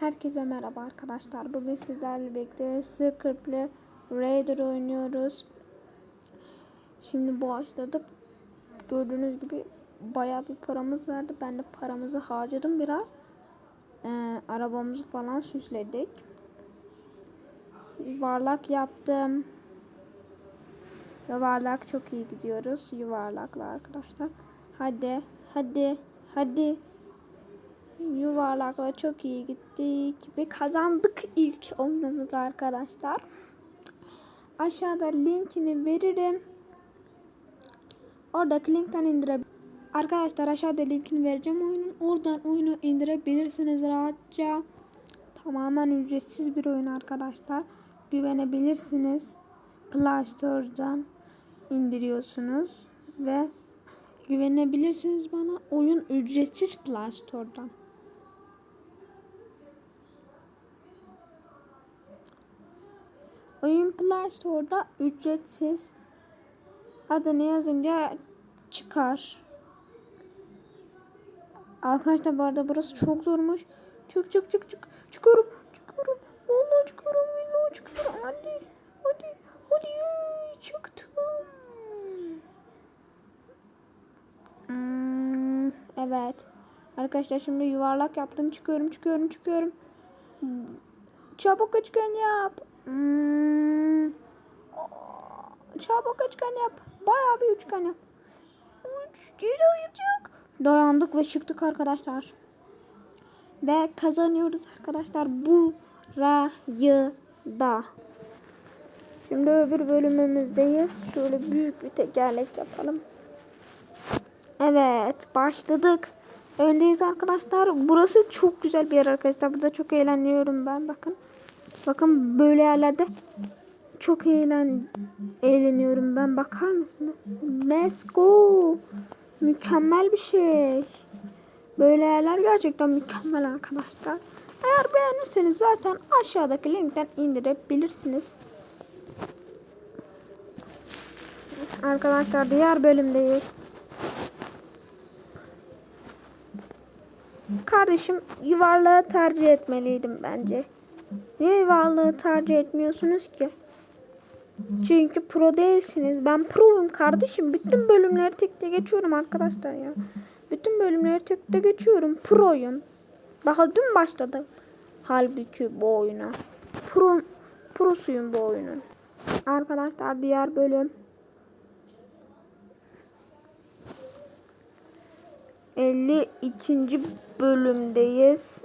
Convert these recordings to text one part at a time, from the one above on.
Herkese merhaba arkadaşlar. Bugün sizlerle birlikte Secretly Raider oynuyoruz. Şimdi başladık. Gördüğünüz gibi bayağı bir paramız vardı. Ben de paramızı harcadım biraz. Ee, arabamızı falan süsledik. Yuvarlak yaptım. Yuvarlak çok iyi gidiyoruz. Yuvarlakla arkadaşlar. Hadi, hadi, hadi. Yuvarlakla çok iyi gittik ve kazandık ilk oyunumuzu arkadaşlar. Aşağıda linkini veririm. Oradaki linkten indirebilirsiniz. Arkadaşlar aşağıda linkini vereceğim oyunun. Oradan oyunu indirebilirsiniz rahatça. Tamamen ücretsiz bir oyun arkadaşlar. Güvenebilirsiniz. Play Store'dan indiriyorsunuz ve güvenebilirsiniz bana. Oyun ücretsiz Play Store'dan. Oyun Play Store'da ücretsiz. Adını yazınca çıkar. Arkadaşlar bu arada burası çok zormuş. Çık çık çık çık. Çıkıyorum. Çıkıyorum. Vallahi çıkıyorum. Vallahi çıkıyorum. Hadi. Hadi. Hadi. Çıktım. Hmm, evet. Arkadaşlar şimdi yuvarlak yaptım. Çıkıyorum. Çıkıyorum. Çıkıyorum. Çabuk üçgen yap. Hmm. Çabuk üçgen yap. Bayağı bir üçgen yap. Üç, geri ayıracak. Dayandık ve çıktık arkadaşlar. Ve kazanıyoruz arkadaşlar burayı da. Şimdi öbür bölümümüzdeyiz. Şöyle büyük bir tekerlek yapalım. Evet başladık. Öndeyiz arkadaşlar. Burası çok güzel bir yer arkadaşlar. Burada çok eğleniyorum ben bakın. Bakın böyle yerlerde çok eğlen eğleniyorum ben. Bakar mısınız? Let's go. Mükemmel bir şey. Böyle yerler gerçekten mükemmel arkadaşlar. Eğer beğenirseniz zaten aşağıdaki linkten indirebilirsiniz. Arkadaşlar diğer bölümdeyiz. Kardeşim yuvarlağı tercih etmeliydim bence. Niye yuvarlağı tercih etmiyorsunuz ki? Çünkü pro değilsiniz. Ben proyum kardeşim. Bütün bölümleri tek tek geçiyorum arkadaşlar ya. Bütün bölümleri tek tek geçiyorum. Proyum. Daha dün başladım. Halbuki bu oyuna. Pro, prosuyum bu oyunun. Arkadaşlar diğer bölüm. 52. bölümdeyiz.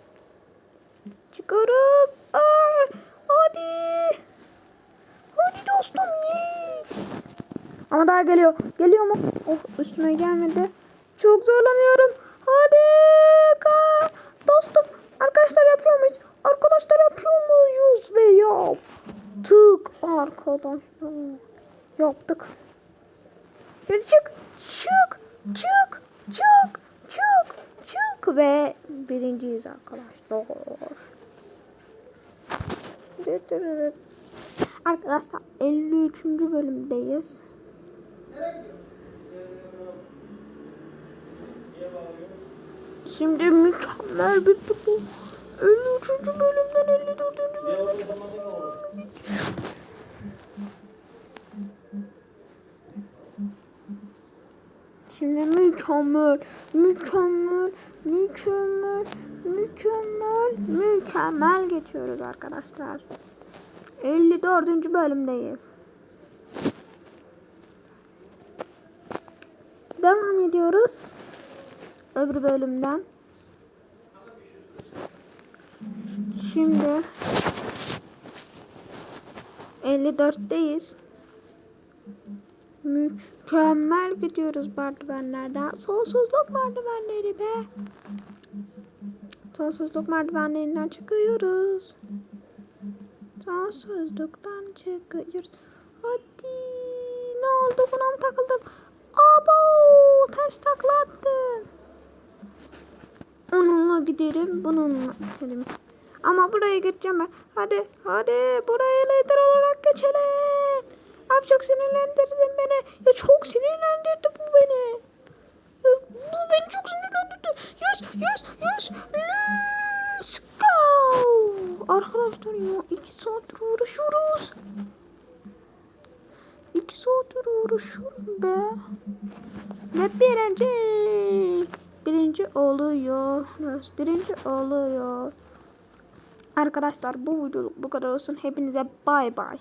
Çıkarıp. Aa, hadi. Hadi dostum. Yes. Ama daha geliyor. Geliyor mu? Oh üstüme gelmedi. Çok zorlanıyorum. Hadi. Ka. Dostum. Arkadaşlar yapıyor muyuz? Arkadaşlar yapıyor muyuz? Ve yaptık. Arkadaşlar. Yaptık. Hadi çık. Çık. Çık. Çık. Çık. Çık. Ve birinciyiz arkadaşlar. Arkadaşlar 53. bölümdeyiz. Şimdi mükemmel bir bu. 53. bölümden 54. bölüme Şimdi mükemmel, mükemmel, mükemmel, mükemmel, mükemmel geçiyoruz arkadaşlar. 54. bölümdeyiz. Devam ediyoruz. Öbür bölümden. Şimdi 54'teyiz. Mükemmel gidiyoruz merdivenlerden. Sonsuzluk merdivenleri be. Sonsuzluk merdivenlerinden çıkıyoruz. Sonsuzluktan çıkıyoruz. Hadi. Ne oldu buna mı takıldım? Abo ters takla. Onunla giderim bununla giderim. Ama buraya geçeceğim ben. Hadi hadi buraya lider olarak geçelim. Abi çok sinirlendirdin beni. Ya çok sinirlendirdi bu beni. Ya, bu beni çok sinirlendirdi. Yes yes yes. Let's go. Arkadaşlar ya iki saattir uğraşıyoruz. İki saattir uğraşıyorum be. Ve birinci. Birinci oluyoruz. Birinci oluyor. Arkadaşlar bu videoluk bu kadar olsun. Hepinize bay bay.